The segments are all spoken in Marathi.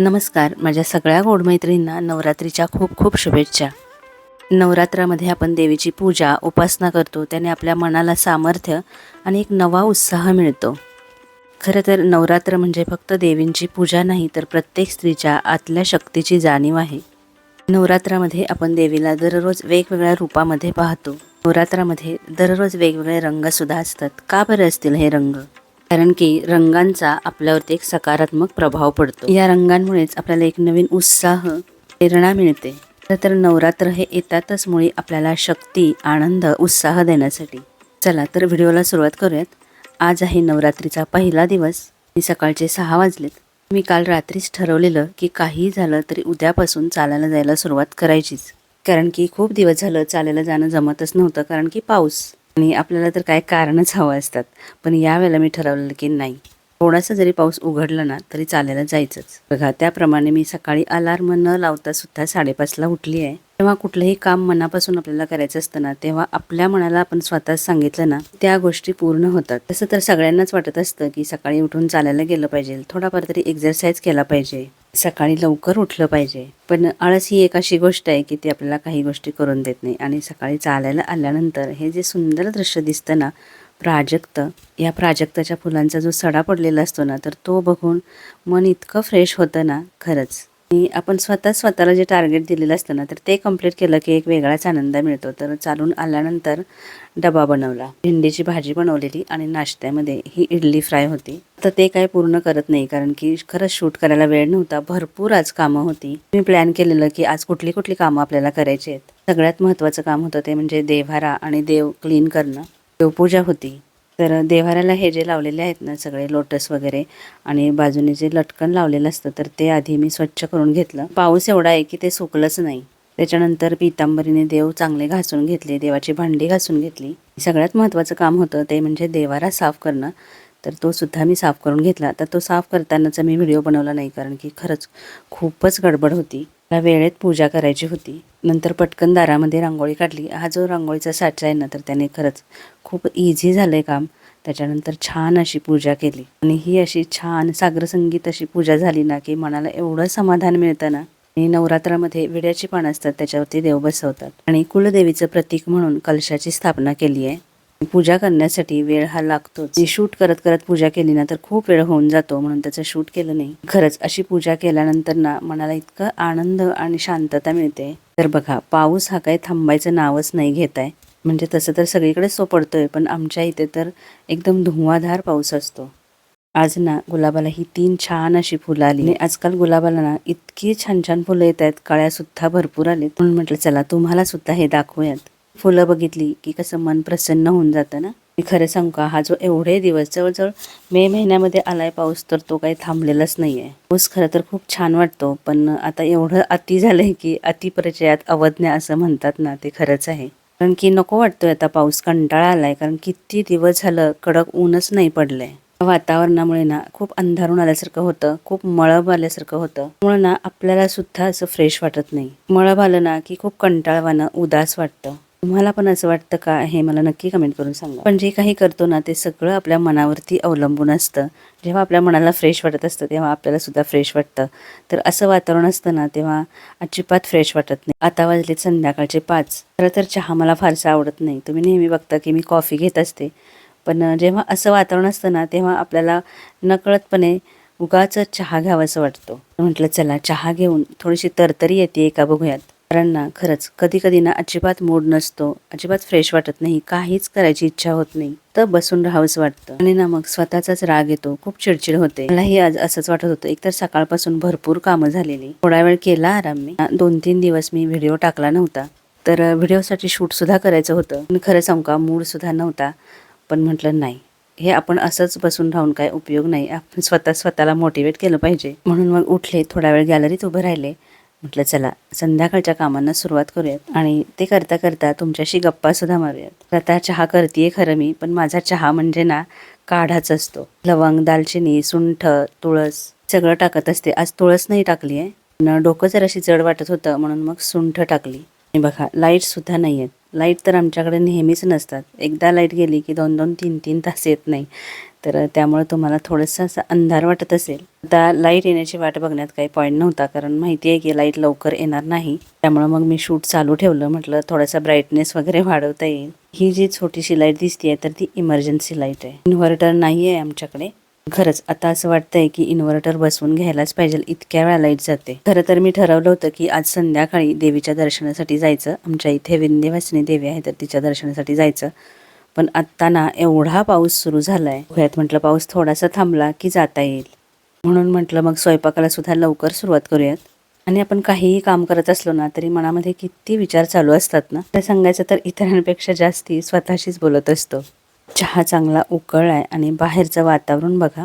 नमस्कार. माझ्या सगळ्या गोडमैत्रींना नवरात्रीच्या खूप खूप शुभेच्छा. नवरात्रामध्ये आपण देवीची पूजा उपासना करतो. त्याने आपल्या मनाला सामर्थ्य आणि एक नवा उत्साह मिळतो. खरं तर नवरात्र म्हणजे फक्त देवींची पूजा नाही तर प्रत्येक स्त्रीच्या आतल्या शक्तीची जाणीव आहे. नवरात्रामध्ये आपण देवीला दररोज वेगवेगळ्या रूपामध्ये पाहतो. नवरात्रामध्ये दररोज वेगवेगळे रंगसुद्धा असतात. का बरं असतील हे रंग? कारण की रंगांचा आपल्यावरती एक सकारात्मक प्रभाव पडतो. या रंगांमुळेच आपल्याला एक नवीन उत्साह प्रेरणा मिळते. खरं तर नवरात्र हे येतातच मुळे आपल्याला शक्ती आनंद उत्साह देण्यासाठी. चला तर व्हिडिओला सुरुवात करूयात. आज आहे नवरात्रीचा पहिला दिवस. मी सकाळचे सहा वाजलेत. मी काल रात्रीच ठरवलेलं की काहीही झालं तरी उद्यापासून चालायला जायला सुरुवात करायचीच. कारण की खूप दिवस झालं चालायला जाणं जमतच नव्हतं कारण की पाऊस. आणि आपल्याला तर काय कारणच हवं असतात. पण यावेळेला मी ठरवलेलं की नाही. थोडासा जरी पाऊस उघडला ना तरी चालायला जायचंच. बघा त्याप्रमाणे मी सकाळी अलार्म न लावता सुद्धा साडेपाचला उठली आहे तेव्हा कुठलंही काम मनापासून आपल्याला करायचं असतं ना तेव्हा आपल्या मनाला आपण स्वतःच सांगितलं ना त्या गोष्टी पूर्ण होतात. तसं तर सगळ्यांनाच वाटत असतं की सकाळी उठून चालायला गेलं पाहिजे. थोडाफार तरी एक्झरसाईज केला पाहिजे. सकाळी लवकर उठलं पाहिजे. पण आळस ही एक अशी गोष्ट आहे की ती आपल्याला काही गोष्टी करून देत नाही. आणि सकाळी चालायला आल्यानंतर हे जे सुंदर दृश्य दिसतं ना प्राजक्त या प्राजक्ताच्या फुलांचा जो सडा पडलेला असतो ना तर तो बघून मन इतकं फ्रेश होतं ना खरंच. आणि आपण स्वतः स्वतःला जे टार्गेट दिलेलं असतं ना तर ते कंप्लीट केलं की एक वेगळाच आनंद मिळतो. तर चालून आल्यानंतर डबा बनवला. भेंडीची भाजी बनवलेली आणि नाश्त्यामध्ये ही इडली फ्राय होती. तर ते काय पूर्ण करत नाही कारण की खरंच शूट करायला वेळ नव्हता. भरपूर आज कामं होती. मी प्लॅन केलेलं की आज कुठली कुठली कामं आपल्याला करायची आहेत. सगळ्यात महत्त्वाचं काम होतं ते म्हणजे देव्हारा आणि देव क्लीन करणं. देवपूजा होती. तर देव्हाऱ्याला हे जे लावलेले आहेत ना सगळे लोटस वगैरे आणि बाजूने जे लटकन लावलेलं असतं तर ते आधी मी स्वच्छ करून घेतलं. पाऊस एवढा आहे की ते सुकलंच नाही. त्याच्यानंतर पितांबरीने देव चांगले घासून घेतले देवाची भांडी घासून घेतली. सगळ्यात महत्त्वाचं काम होतं ते म्हणजे देवारा साफ करणं. तर तो सुद्धा मी साफ करून घेतला. तर तो साफ करतानाचा मी व्हिडिओ बनवला नाही कारण की खरंच खूपच गडबड होती. मला वेळेत पूजा करायची होती. नंतर पटकन दारामध्ये रांगोळी काढली. हा जो रांगोळीचा साचा आहे ना तर त्याने खरंच खूप इझी झालं आहे काम. त्याच्यानंतर छान अशी पूजा केली. आणि ही अशी छान सागरसंगीत अशी पूजा झाली ना की मनाला एवढं समाधान मिळतं ना आणि नवरात्रामध्ये विड्याची पानं असतात त्याच्यावरती देव बसवतात. आणि कुलदेवीचं प्रतीक म्हणून कलशाची स्थापना केली आहे. पूजा करण्यासाठी वेळ हा लागतोच. शूट करत करत पूजा केली ना तर खूप वेळ होऊन जातो म्हणून त्याचं शूट केलं नाही. खरंच अशी पूजा केल्यानंतर ना मनाला इतकं आनंद आणि शांतता मिळते. तर बघा पाऊस हा काही थांबायचं नावच नाही घेत आहे म्हणजे तसं तर सगळीकडे सोपडतोय पण आमच्या इथे तर एकदम धुवाधार पाऊस असतो. आज ना गुलाबाला ही तीन छान अशी फुलं आली. आणि आजकाल गुलाबाला ना इतकी छान छान फुलं येत आहेत काळ्या सुद्धा भरपूर आलेत. म्हणून म्हटलं चला तुम्हाला सुद्धा हे दाखवूयात. फुलं बघितली की कसं मन प्रसन्न होऊन जातं ना. मी खरं सांगू का हा जो एवढे दिवस जवळजवळ मे महिन्यामध्ये आलाय पाऊस तर तो काही थांबलेलाच नाही आहे पाऊस खरं तर खूप छान वाटतो पण आता एवढं अति झालंय की अतिपरिचयात अवज्ञ असं म्हणतात ना ते खरंच आहे. कारण की नको वाटतोय आता पाऊस कंटाळा आलाय कारण किती दिवस झालं कडक ऊनच नाही पडलंय. वातावरणामुळे ना खूप अंधारून आल्यासारखं होतं खूप मळब आल्यासारखं होतं. त्यामुळे ना आपल्याला सुद्धा असं फ्रेश वाटत नाही. मळब आलं ना की खूप कंटाळवानं उदास वाटतं. तुम्हाला पण असं वाटतं का? हे मला नक्की कमेंट करून सांगा. पण जे काही करतो ना ते सगळं आपल्या मनावरती अवलंबून असतं. जेव्हा आपल्या मनाला फ्रेश वाटत असतं तेव्हा आपल्याला सुद्धा फ्रेश वाटतं. तर असं वातावरण असतं ना तेव्हा अजिबात फ्रेश वाटत नाही. आता वाजले संध्याकाळचे पाच. खरं तर चहा मला फारसा आवडत नाही. तुम्ही नेहमी बघता की मी कॉफी घेत असते. पण जेव्हा असं वातावरण असतं ना तेव्हा आपल्याला नकळतपणे उगाच चहा घ्यावासं वाटतो. म्हटलं चला चहा घेऊन थोडीशी तरतरी येते का बघूयात. ना खरंच कधी कधी ना अजिबात मूड नसतो अजिबात फ्रेश वाटत नाही काहीच करायची इच्छा होत नाही. तर बसून राहावंच वाटतं. आणि ना मग स्वतःचाच राग येतो खूप चिडचिड होते. मलाही आज असंच वाटत होतं एकतर सकाळपासून भरपूर कामं झालेली. थोडा वेळ केला आराम मी. दोन तीन दिवस मी व्हिडिओ टाकला नव्हता. तर व्हिडिओसाठी शूट सुद्धा करायचं होतं. पण खरं सांगू का मूड सुद्धा नव्हता. पण म्हटलं नाही हे आपण असंच बसून राहून काय उपयोग नाही. आपण स्वतः स्वतःला मोटिवेट केलं पाहिजे. म्हणून मग उठले थोडा वेळ गॅलरीत उभं राहिले. म्हटलं चला संध्याकाळच्या कामांना सुरुवात करूयात आणि ते करता करता तुमच्याशी गप्पासुद्धा मारूयात. आता चहा करते खरं मी पण माझा चहा म्हणजे ना काढाच असतो. लवंग दालचिनी सुंठ तुळस सगळं टाकत असते. आज तुळस नाही टाकली आहे. न डोकं जर अशी जड वाटत होतं म्हणून मग सुंठ टाकली. आणि बघा लाइट सुद्धा नाही आहेत. लाइट तर आमच्याकडे नेहमीच नसतात. एकदा लाइट गेली की दोन दोन तीन तीन तास येत नाही. तर त्यामुळे तुम्हाला थोडंसं असं अंधार वाटत असेल. आता लाइट येण्याची वाट बघण्यात काही पॉईंट नव्हता कारण माहिती आहे की लाइट लवकर येणार नाही. त्यामुळे मग मी शूट चालू ठेवलं म्हटलं थोडासा ब्राईटनेस वगैरे वाढवता येईल. ही जी छोटीशी लाइट दिसते तर ती इमर्जन्सी लाइट आहे. इन्व्हर्टर नाही आहे आमच्याकडे. खरंच आता असं वाटतंय की इन्व्हर्टर बसवून घ्यायलाच पाहिजे इतक्या वेळा लाइट जाते. खरं तर मी ठरवलं होतं की आज संध्याकाळी देवीच्या दर्शनासाठी जायचं. आमच्या इथे विंध्यवासिनी देवी आहे तर तिच्या दर्शनासाठी जायचं. पण आत्ता ना एवढा पाऊस सुरू झालाय. धुळ्यात म्हटलं पाऊस थोडासा थांबला की जाता येईल. म्हणून म्हटलं मग स्वयंपाकाला सुद्धा लवकर सुरुवात करूयात. आणि आपण काहीही काम करत असलो ना तरी मनामध्ये किती विचार चालू असतात ना? ते सांगायचं तर इतरांपेक्षा जास्ती स्वतःशीच बोलत असतो. चहा चांगला उकळ आहे आणि बाहेरचं वातावरण बघा.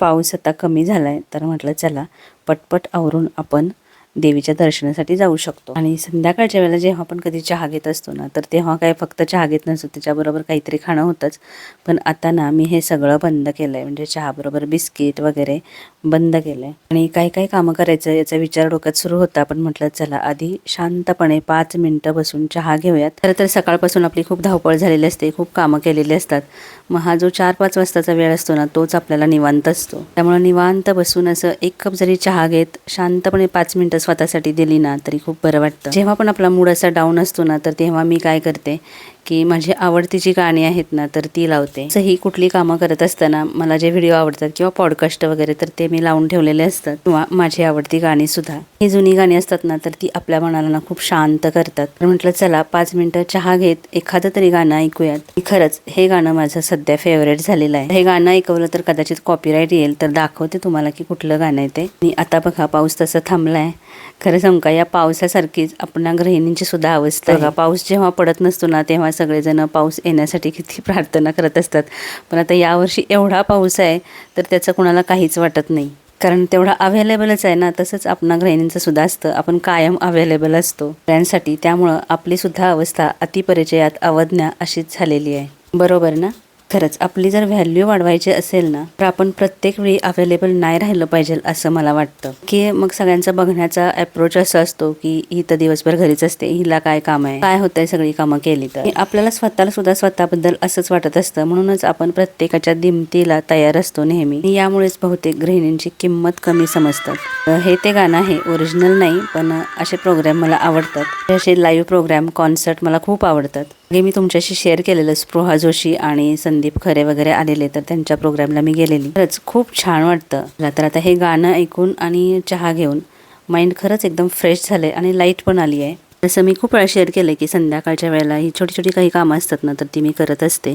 पाऊस आता कमी झालाय तर म्हटलं चला पटपट आवरून आपण देवीच्या दर्शनासाठी जाऊ शकतो. आणि संध्याकाळच्या वेळेला जेव्हा आपण कधी चहा घेत असतो ना तर तेव्हा काय फक्त चहा घेत नसतो त्याच्याबरोबर काहीतरी खाणं होतंच. पण आता ना मी हे सगळं बंद केलं आहे म्हणजे चहाबरोबर बिस्किट वगैरे बंद केलं आहे आणि काय काय कामं करायचं याचा विचार डोक्यात सुरू होता पण म्हटलं चला आधी शांतपणे पाच मिनटं बसून चहा घेऊयात. खरं तर सकाळपासून आपली खूप धावपळ झालेली असते खूप कामं केलेली असतात. मग हा जो चार पाच वाजताचा वेळ असतो ना तोच आपल्याला निवांत असतो. त्यामुळे निवांत बसून असं एक कप जरी चहा घेत शांतपणे पाच मिनटं स्वतःसाठी दिली ना तरी खूप बरं वाटतं. जेव्हा पण आपला मूड असा डाऊन असतो ना तर तेव्हा मी काय करते की माझी आवडतीची गाणी आहेत ना तर ती लावते. ही कुठली कामं करत असताना मला जे व्हिडिओ आवडतात किंवा पॉडकास्ट वगैरे तर ते मी लावून ठेवलेले असतात. किंवा माझी आवडती गाणी सुद्धा. ही जुनी गाणी असतात ना तर ती आपल्या मनाला ना खूप शांत करतात. तर म्हटलं चला पाच मिनिटं चहा घेत एखादं तरी गाणं ऐकूयात. खरंच हे गाणं माझं सध्या फेवरेट झालेलं आहे. हे गाणं ऐकवलं तर कदाचित कॉपीराईट येईल तर दाखवते तुम्हाला की कुठलं गाणं आहे ते. आणि आता बघा पाऊस तसं थांबलाय. खरं सांगा या पावसासारखीच आपल्या गृहिणींची सुद्धा अवस्था बघा पाऊस जेव्हा पडत नसतो ना तेव्हा सगळेजण पाऊस येण्यासाठी किती प्रार्थना करत असतात. पण आता यावर्षी एवढा पाऊस आहे तर त्याचं कुणाला काहीच वाटत नाही. कारण तेवढा अवेलेबलच आहे ना तसंच आपणा गृहिणींचं सुद्धा असतं. आपण कायम अवेलेबल असतो. त्यांसाठी त्यामुळं आपली सुद्धा अवस्था अतिपरिचयात अवज्ञा अशीच झालेली आहे. बरोबर ना? खरंच आपली जर व्हॅल्यू वाढवायची असेल ना तर आपण प्रत्येक वेळी अवेलेबल नाही राहिलं पाहिजे असं मला वाटतं. की मग सगळ्यांचा बघण्याचा अप्रोच असा असतो की ही तर दिवसभर घरीच असते हिला काय काम आहे? काय होतंय सगळी कामं केली तर? आपल्याला स्वतःला सुद्धा स्वतःबद्दल असंच वाटत असतं. म्हणूनच आपण प्रत्येकाच्या दिमतीला तयार असतो नेहमी. यामुळेच बहुतेक गृहिणींची किंमत कमी समजतात. हे ते गाणं आहे ओरिजिनल नाही पण असे प्रोग्राम मला आवडतात. असे लाईव्ह प्रोग्राम कॉन्सर्ट मला खूप आवडतात. हे मी तुमच्याशी शेअर केलेलं स्पृहा जोशी आणि संदीप खरे वगैरे आलेले तर त्यांच्या प्रोग्रामला मी गेलेली. खरंच खूप छान वाटतं. मला तर आता हे गाणं ऐकून आणि चहा घेऊन माइंड खरंच एकदम फ्रेश झालंय आणि लाइट पण आली आहे. जसं मी खूप वेळा शेअर केलं की संध्याकाळच्या वेळेला ही छोटी छोटी काही कामं असतात ना तर ती मी करत असते.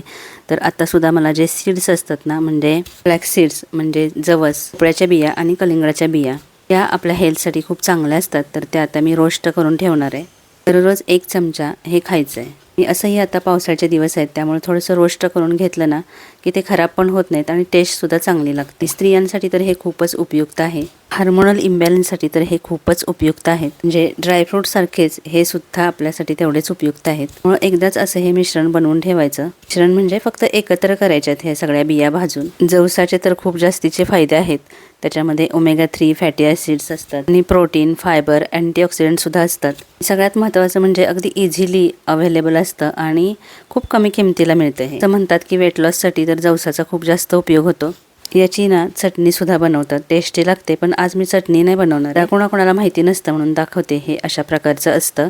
तर आत्तासुद्धा मला जे सीड्स असतात ना म्हणजे ब्लॅक सीड्स म्हणजे जवस भोपळ्याच्या बिया आणि कलिंगडाच्या बिया या आपल्या हेल्थसाठी खूप चांगल्या असतात. तर त्या आता मी रोस्ट करून ठेवणार आहे. दररोज एक चमचा हे खायचं आहे आणि असंही आता पावसाळ्याचे दिवस आहेत त्यामुळे थोडंसं रोस्ट करून घेतलं ना की ते खराब पण होत नाहीत आणि टेस्टसुद्धा चांगली लागते. स्त्रियांसाठी तर हे खूपच उपयुक्त आहे. हार्मोनल इम्बॅलन्ससाठी तर हे खूपच उपयुक्त आहेत. म्हणजे ड्रायफ्रूटसारखेच हे सुद्धा आपल्यासाठी तेवढेच उपयुक्त आहेत. म्हणून एकदाच असं हे मिश्रण बनवून ठेवायचं. मिश्रण म्हणजे फक्त एकत्र करायच्यात आहेत हे सगळ्या बिया भाजून. जवसाचे तर खूप जास्तीचे फायदे आहेत. त्याच्यामध्ये ओमेगा थ्री फॅटी ॲसिड्स असतात. आणि प्रोटीन फायबर अँटीऑक्सिडंटसुद्धा असतात. सगळ्यात महत्त्वाचं म्हणजे अगदी इझिली अवेलेबल असतं आणि खूप कमी किमतीला मिळतं हे. असं म्हणतात की वेट लॉससाठी तर जवसाचा खूप जास्त उपयोग होतो. याची ना चटणीसुद्धा बनवतात. टेस्टी लागते पण आज मी चटणी नाही बनवणार. कोणाकोणाला माहिती नसतं म्हणून दाखवते. हे अशा प्रकारचं असतं.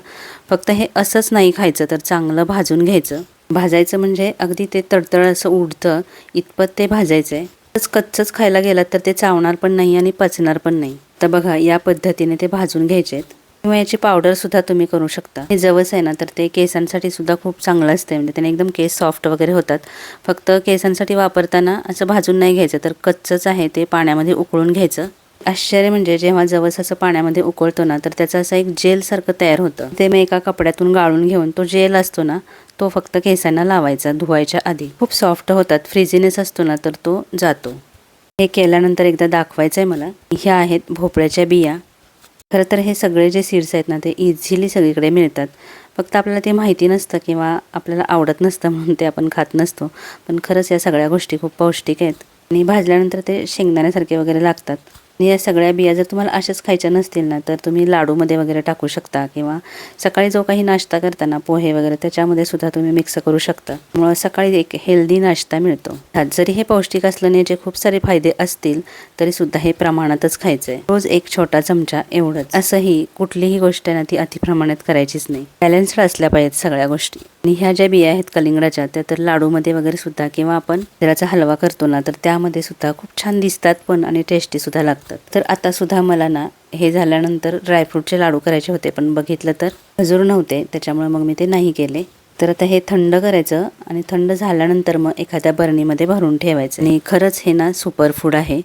फक्त हे असंच नाही खायचं तर चांगलं भाजून घ्यायचं. भाजायचं म्हणजे अगदी ते तडतड असं उडतं. इतपत ते भाजायचं आहे तसंच कच्चंच खायला गेलात तर ते चावणार पण नाही आणि पचणार पण नाही. तर बघा या पद्धतीने ते भाजून घ्यायचे आहेत किंवा याची पावडर सुद्धा तुम्ही करू शकता. हे जवस आहे ना तर ते केसांसाठी सुद्धा खूप चांगलं असते म्हणजे त्याने एकदम केस सॉफ्ट वगैरे होतात. फक्त केसांसाठी वापरताना असं भाजून नाही घ्यायचं तर कच्चंच आहे ते पाण्यामध्ये उकळून घ्यायचं. आश्चर्य म्हणजे जेव्हा जवस असं पाण्यामध्ये उकळतो ना तर त्याचं असं एक जेलसारखं तयार होतं. ते मी एका कपड्यातून गाळून घेऊन तो जेल असतो ना तो फक्त केसांना लावायचा धुवायच्या आधी. खूप सॉफ्ट होतात फ्रिझीनेस असतो ना तर तो जातो. हे केल्यानंतर एकदा दाखवायचं आहे मला. ह्या आहेत भोपळ्याच्या बिया. खरं तर हे सगळे जे सीड्स आहेत ना ते इझिली सगळीकडे मिळतात. फक्त आपल्याला ते माहिती नसतं किंवा आपल्याला आवडत नसतं म्हणून ते आपण खात नसतो. पण खरंच या सगळ्या गोष्टी खूप पौष्टिक आहेत. आणि भाजल्यानंतर ते शेंगदाण्यासारखे वगैरे लागतात. या सगळ्या बिया जर तुम्हाला अशाच खायच्या नसतील ना तर तुम्ही लाडूमध्ये वगैरे टाकू शकता किंवा सकाळी जो काही नाश्ता करताना पोहे वगैरे त्याच्यामध्ये सुद्धा तुम्ही मिक्स करू शकता. त्यामुळे सकाळी एक हेल्दी नाश्ता मिळतो. जरी हे पौष्टिक असल्याने जे खूप सारे फायदे असतील तरी सुद्धा हे प्रमाणातच खायचंय. रोज एक छोटा चमचा एवढंच. असंही कुठलीही गोष्ट आहे ना ती अतिप्रमाणात करायचीच नाही. बॅलन्स्ड असल्या पाहिजेत सगळ्या गोष्टी. आणि ह्या ज्या बिया आहेत कलिंगडाच्या त्या तर लाडूमध्ये वगैरे सुद्धा किंवा आपण त्याचा हलवा करतो ना तर त्यामध्ये सुद्धा खूप छान दिसतात पण आणि टेस्टी सुद्धा लागतात. तर आतासुद्धा मला ना हे झाल्यानंतर ड्रायफ्रूटचे लाडू करायचे होते पण बघितलं तर खजूर नव्हते त्याच्यामुळे मग मी ते नाही केले. तर आता हे थंड करायचं आणि थंड झाल्यानंतर मग एखाद्या बरणीमध्ये भरून ठेवायचं. आणि खरंच हे ना सुपर फूड आहे.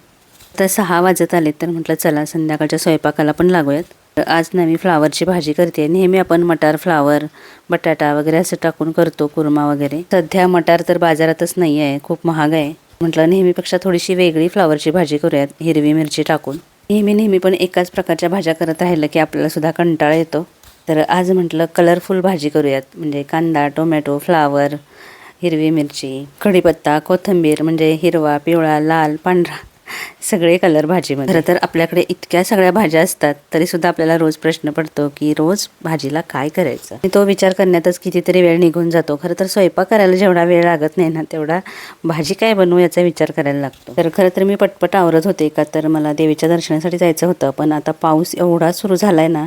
तर सहा वाजत आले तर म्हटलं चला संध्याकाळच्या स्वयंपाकाला पण लागूयात. तर आज ना मी फ्लावरची भाजी करते. नेहमी आपण मटार फ्लावर बटाटा वगैरे असं टाकून करतो कुर्मा वगैरे. सध्या मटार तर बाजारातच नाही आहे खूप महाग आहे. म्हटलं नेहमीपेक्षा थोडीशी वेगळी फ्लावरची भाजी करूयात हिरवी मिरची टाकून. नेहमी नेहमी पण एकाच प्रकारच्या भाज्या करत राहिलं की आपल्याला सुद्धा कंटाळा येतो. तर आज म्हटलं कलरफुल भाजी करूयात म्हणजे कांदा टोमॅटो फ्लावर हिरवी मिरची कढीपत्ता कोथिंबीर म्हणजे हिरवा पिवळा लाल पांढरा. सगळे कलर भाजीमध्ये. खरं तर आपल्याकडे इतक्या सगळ्या भाज्या असतात तरी सुद्धा आपल्याला रोज प्रश्न पडतो की रोज भाजीला काय करायचं? तो विचार करण्यातच कितीतरी वेळ निघून जातो. खरं तर स्वयंपाक करायला जेवढा वेळ लागत नाही ना तेवढा भाजी काय बनवू याचा विचार करायला लागतो. तर खरं तर मी पटपट आवरत होते का तर मला देवीच्या दर्शनासाठी जायचं होतं. पण आता पाऊस एवढा सुरू झालाय ना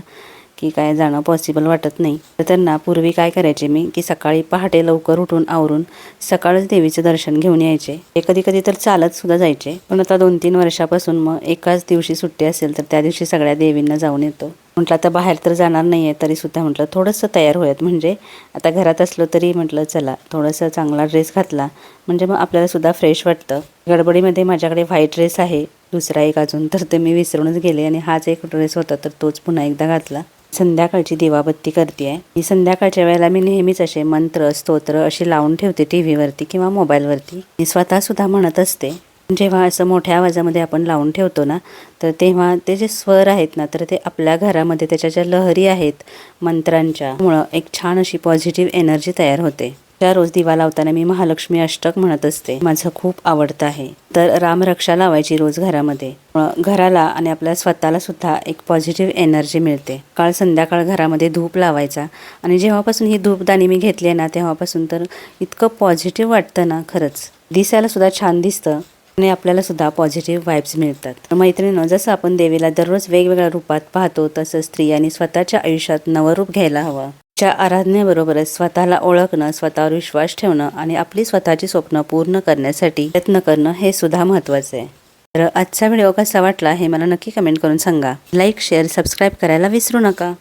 की काय जाणं पॉसिबल वाटत नाही. तर त्यांना पूर्वी काय करायचे मी की सकाळी पहाटे लवकर उठून आवरून सकाळच देवीचं दर्शन घेऊन यायचे. हे कधी कधी तर चालत सुद्धा जायचे. पण आता दोन तीन वर्षापासून मग एकाच दिवशी सुट्टी असेल तर त्या दिवशी सगळ्या देवींना जाऊन येतो. म्हटलं आता बाहेर तर जाणार नाही आहे तरी सुद्धा म्हटलं थोडंसं तयार होयात म्हणजे आता घरात असलो तरी म्हटलं चला थोडंसं चांगला ड्रेस घातला. म्हणजे मग आपल्याला सुद्धा फ्रेश वाटतं. गडबडीमध्ये माझ्याकडे व्हाईट ड्रेस आहे दुसरा एक अजून तर ते मी विसरूनच गेले आणि हाच एक ड्रेस होता तर तोच पुन्हा एकदा घातला. संध्याकाळची दिवाबत्ती करते आहे ही संध्याकाळच्या वेळेला मी नेहमीच असे मंत्र स्तोत्र असे लावून ठेवते टी व्हीवरती किंवा मोबाईलवरती. मी स्वतःसुद्धा म्हणत असते जेव्हा असं मोठ्या आवाजामध्ये आपण लावून ठेवतो ना तर तेव्हा ते जे स्वर आहेत ना तर ते आपल्या घरामध्ये त्याच्या ज्या लहरी आहेत मंत्रांच्या मुळं एक छान अशी पॉझिटिव्ह एनर्जी तयार होते. त्या रोज दिवा लावताना मी महालक्ष्मी अष्टक म्हणत असते माझं खूप आवडतं आहे. तर रामरक्षा लावायची रोज घरामध्ये. मुळं घराला आणि आपल्या स्वतःला सुद्धा एक पॉझिटिव्ह एनर्जी मिळते. काळ संध्याकाळ घरामध्ये धूप लावायचा आणि जेव्हापासून ही धूपदाणी मी घेतली आहे ना तेव्हापासून तर इतकं पॉझिटिव्ह वाटतं ना खरंच. दिसायला सुद्धा छान दिसतं. आणि आपल्याला सुद्धा पॉझिटिव्ह वाईब्स मिळतात. मैत्रिणीनं जसं आपण देवीला दररोज वेगवेगळ्या रूपात पाहतो तसं स्त्रियांनी स्वतःच्या आयुष्यात नवरूप घ्यायला हवं. च्या आराधनेबरोबरच स्वतःला ओळखणं स्वतःवर विश्वास ठेवणं आणि आपली स्वतःची स्वप्न पूर्ण करण्यासाठी प्रयत्न करणं हे सुद्धा महत्त्वाचं. आहे तर आजचा व्हिडिओ कसा वाटला हे मला नक्की कमेंट करून सांगा. लाईक शेअर सबस्क्राईब करायला विसरू नका.